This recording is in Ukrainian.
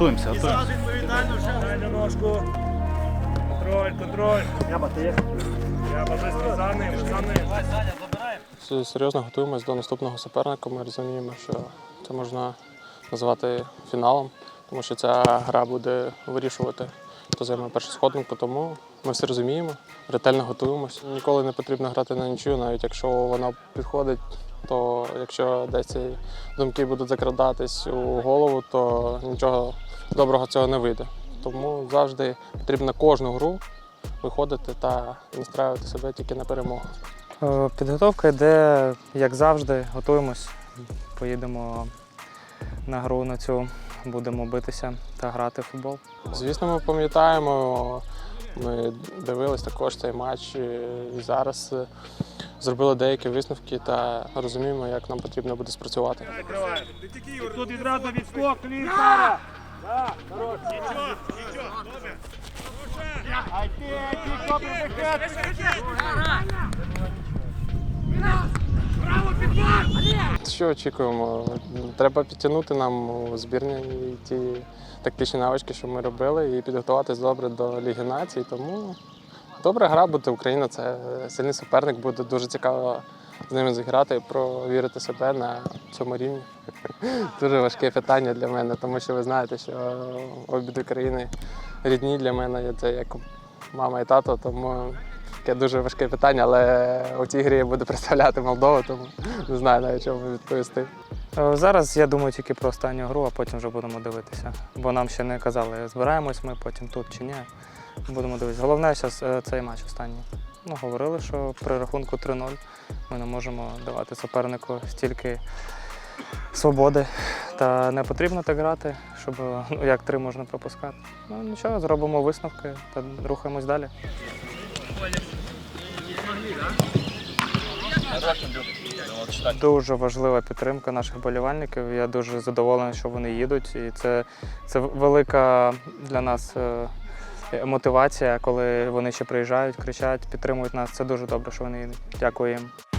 Готуємося, готуємося. Відповідально вже на ножку. Контроль, контроль. Яба, ти є? Я бажаю за ним, за ним. Всі Серйозно готуємось до наступного суперника. Ми розуміємо, що це можна назвати фіналом, тому що ця гра буде вирішувати, хто займе першу сходинку. Тому ми все розуміємо, ретельно готуємось. Ніколи не потрібно грати на нічию, навіть якщо вона підходить, то якщо десь ці думки будуть закрадатись у голову, то нічого доброго цього не вийде. Тому завжди потрібно кожну гру виходити та настраювати себе тільки на перемогу. Е, Підготовка йде, як завжди, готуємось. Поїдемо на гру на цю, будемо битися та грати в футбол. Звісно, ми пам'ятаємо, ми дивились також цей матч і зараз е, зробили деякі висновки та розуміємо, як нам потрібно буде спрацювати. Тут відразу відскок, клін, Сара. Да, хорош. Нічого, нічого, добре. Ай ти, ти, добре, вихід. Що очікуємо? Треба підтягнути нам у збірні ті тактичні навички, що ми робили, і підготуватись добре до Ліги Націй. Тому добра гра буде. Україна це сильний суперник, буде дуже цікаво з ними зіграти і провірити себе на цьому рівні. Дуже важке питання для мене, тому що ви знаєте, що обидві країни рідні для мене це як мама і тато, тому таке дуже важке питання, але у цій грі я буду представляти Молдову, тому не знаю навіть чому відповісти. Е, Зараз я думаю тільки про останню гру, а потім вже будемо дивитися. Бо нам ще не казали, збираємось ми потім тут чи ні. Будемо дивитися. Головне зараз цей матч останній. Ну, говорили, що при рахунку 3-0 ми не можемо давати супернику стільки свободи. Та не потрібно так грати, щоб ну, як три можна пропускати. Ну нічого, зробимо висновки та рухаємось далі. Дуже важлива підтримка наших болівальників. Я дуже задоволений, що вони їдуть. І це, це велика для нас е, мотивація, коли вони ще приїжджають, кричать, підтримують нас. Це дуже добре, що вони їдуть. Дякую їм.